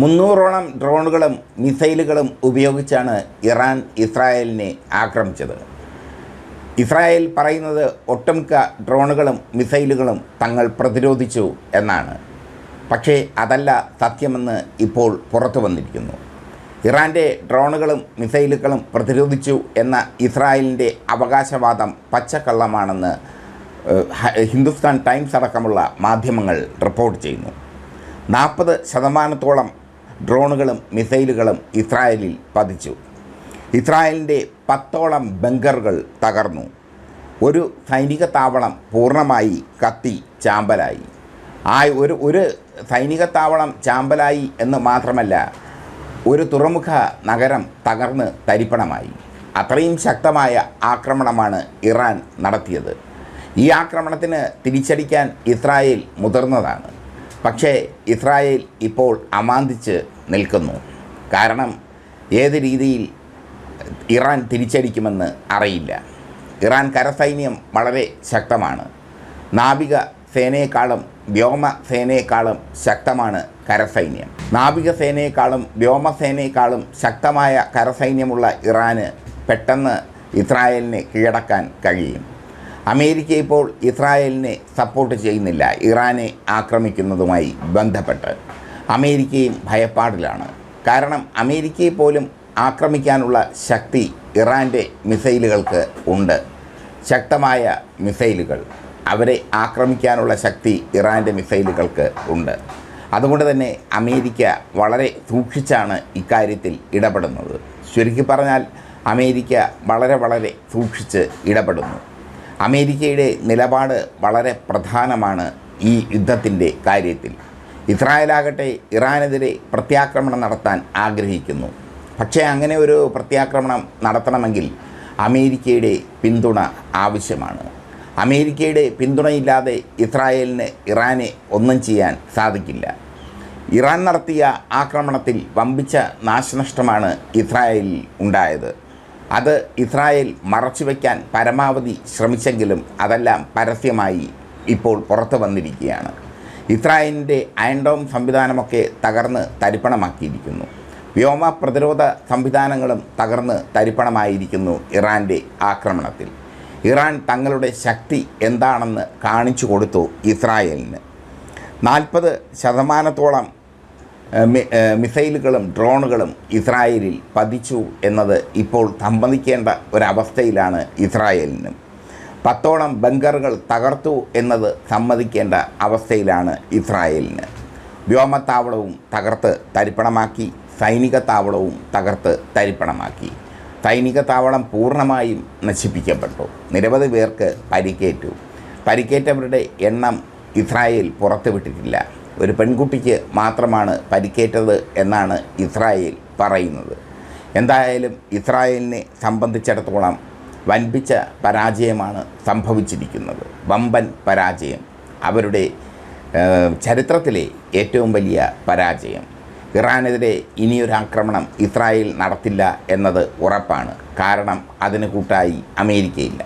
മുന്നൂറോളം ഡ്രോണുകളും മിസൈലുകളും ഉപയോഗിച്ചാണ് ഇറാൻ ഇസ്രായേലിനെ ആക്രമിച്ചത്. ഇസ്രായേൽ പറയുന്നത് ഒട്ടുമിക്ക ഡ്രോണുകളും മിസൈലുകളും തങ്ങൾ പ്രതിരോധിച്ചു എന്നാണ്. പക്ഷേ അതല്ല സത്യമെന്ന് ഇപ്പോൾ പുറത്തു വന്നിരിക്കുന്നു. ഇറാന്റെ ഡ്രോണുകളും മിസൈലുകളും പ്രതിരോധിച്ചു എന്ന ഇസ്രായേലിന്റെ അവകാശവാദം പച്ചക്കള്ളമാണെന്ന് ഹിന്ദുസ്ഥാൻ ടൈംസ് അടക്കമുള്ള മാധ്യമങ്ങൾ റിപ്പോർട്ട് ചെയ്യുന്നു. നാൽപ്പത് ശതമാനത്തോളം ഡ്രോണുകളും മിസൈലുകളും ഇസ്രായേലിൽ പതിച്ചു. ഇസ്രായേലിന്റെ പത്തോളം ബങ്കറുകൾ തകർന്നു. ഒരു സൈനിക താവളം പൂർണമായി കത്തി ചാമ്പലായി. ആ ഒരു ഒരു സൈനിക താവളം ചാമ്പലായി എന്ന് മാത്രമല്ല ഒരു തുറമുഖ നഗരം തകർന്ന് തരിപ്പണമായി. അത്രയും ശക്തമായ ആക്രമണമാണ് ഇറാൻ നടത്തിയത്. ഈ ആക്രമണത്തിന് തിരിച്ചടിക്കാൻ ഇസ്രായേൽ മുതിർന്നതാണ്. പക്ഷേ ഇസ്രായേൽ ഇപ്പോൾ അമാന്തിച്ച് നിൽക്കുന്നു. കാരണം ഏത് രീതിയിൽ ഇറാൻ തിരിച്ചടിക്കുമെന്ന് അറിയില്ല. ഇറാൻ കരസൈന്യം വളരെ ശക്തമാണ്. നാവിക സേനയെക്കാളും വ്യോമ സേനയെക്കാളും ശക്തമാണ് കരസൈന്യം. നാവിക സേനയെക്കാളും വ്യോമസേനയെക്കാളും ശക്തമായ കരസൈന്യമുള്ള ഇറാന് പെട്ടെന്ന് ഇസ്രായേലിനെ കീഴടക്കാൻ കഴിയും. അമേരിക്ക ഇപ്പോൾ ഇസ്രായേലിനെ സപ്പോർട്ട് ചെയ്യുന്നില്ല. ഇറാനെ ആക്രമിക്കുന്നതുമായി ബന്ധപ്പെട്ട്. അമേരിക്കയും ഭയപ്പാടിലാണ്. കാരണം അമേരിക്കയെ പോലും ആക്രമിക്കാനുള്ള ശക്തി ഇറാന്റെ മിസൈലുകൾക്ക് ഉണ്ട്. ശക്തമായ മിസൈലുകൾ. അവരെ ആക്രമിക്കാനുള്ള ശക്തി ഇറാന്റെ മിസൈലുകൾക്ക് ഉണ്ട്. അതുകൊണ്ട് തന്നെ അമേരിക്ക വളരെ സൂക്ഷിച്ചാണ് ഇക്കാര്യത്തിൽ ഇടപെടുന്നത്. ചുരുക്കി പറഞ്ഞാൽ അമേരിക്ക വളരെ വളരെ സൂക്ഷിച്ച് ഇടപെടുന്നു. അമേരിക്കയുടെ നിലപാട് വളരെ പ്രധാനമാണ് ഈ യുദ്ധത്തിന്റെ കാര്യത്തിൽ. ഇസ്രായേലാകട്ടെ ഇറാനെതിരെ പ്രത്യാക്രമണം നടത്താൻ ആഗ്രഹിക്കുന്നു. പക്ഷേ അങ്ങനെ ഒരു പ്രത്യാക്രമണം നടത്തണമെങ്കിൽ അമേരിക്കയുടെ പിന്തുണ ആവശ്യമാണ്. അമേരിക്കയുടെ പിന്തുണയില്ലാതെ ഇസ്രായേലിന് ഇറാനെ ഒന്നും ചെയ്യാൻ സാധിക്കില്ല. ഇറാൻ നടത്തിയ ആക്രമണത്തിൽ വമ്പിച്ച നാശനഷ്ടമാണ് ഇസ്രായേലിൽ ഉണ്ടായത്. അത് ഇസ്രായേൽ മറച്ചുവെക്കാൻ പരമാവധി ശ്രമിച്ചെങ്കിലും അതെല്ലാം പരസ്യമായി ഇപ്പോൾ പുറത്തു വന്നിരിക്കുകയാണ്. ഇസ്രായേലിന്റെ അയൺഡോം സംവിധാനമൊക്കെ തകർന്ന് തരിപ്പണമാക്കിയിരിക്കുന്നു. വ്യോമ പ്രതിരോധ സംവിധാനങ്ങളും തകർന്ന് തരിപ്പണമായിരിക്കുന്നു ഇറാന്റെ ആക്രമണത്തിൽ. ഇറാൻ തങ്ങളുടെ ശക്തി എന്താണെന്ന് കാണിച്ചു കൊടുത്തു ഇസ്രായേലിന്. നാൽപ്പത് ശതമാനത്തോളം മിസൈലുകളും ഡ്രോണുകളും ഇസ്രായേലിൽ പതിച്ചു എന്നത് ഇപ്പോൾ സമ്മതിക്കേണ്ട ഒരവസ്ഥയിലാണ് ഇസ്രായേലിനും. പത്തോളം ബങ്കറുകൾ തകർത്തു എന്നത് സമ്മതിക്കേണ്ട അവസ്ഥയിലാണ് ഇസ്രായേലിന്. വ്യോമത്താവളവും തകർത്ത് തരിപ്പണമാക്കി സൈനിക താവളവും തകർത്ത് തരിപ്പണമാക്കി. സൈനിക താവളം പൂർണമായും നശിപ്പിക്കപ്പെട്ടു. നിരവധി പേർക്ക് പരിക്കേറ്റു. പരിക്കേറ്റവരുടെ എണ്ണം ഇസ്രായേൽ പുറത്തുവിട്ടിട്ടില്ല. ഒരു പെൺകുട്ടിക്ക് മാത്രമാണ് പരിക്കേറ്റത് എന്നാണ് ഇസ്രായേൽ പറയുന്നത്. എന്തായാലും ഇസ്രായേലിനെ സംബന്ധിച്ചിടത്തോളം വൻപിച്ച പരാജയമാണ് സംഭവിച്ചിരിക്കുന്നത്. വമ്പൻ പരാജയം. അവരുടെ ചരിത്രത്തിലെ ഏറ്റവും വലിയ പരാജയം. ഇറാനെതിരെ ഇനിയൊരാക്രമണം ഇസ്രായേൽ നടത്തില്ല എന്നത് ഉറപ്പാണ്. കാരണം അതിന് കൂട്ടായി അമേരിക്കയില്ല.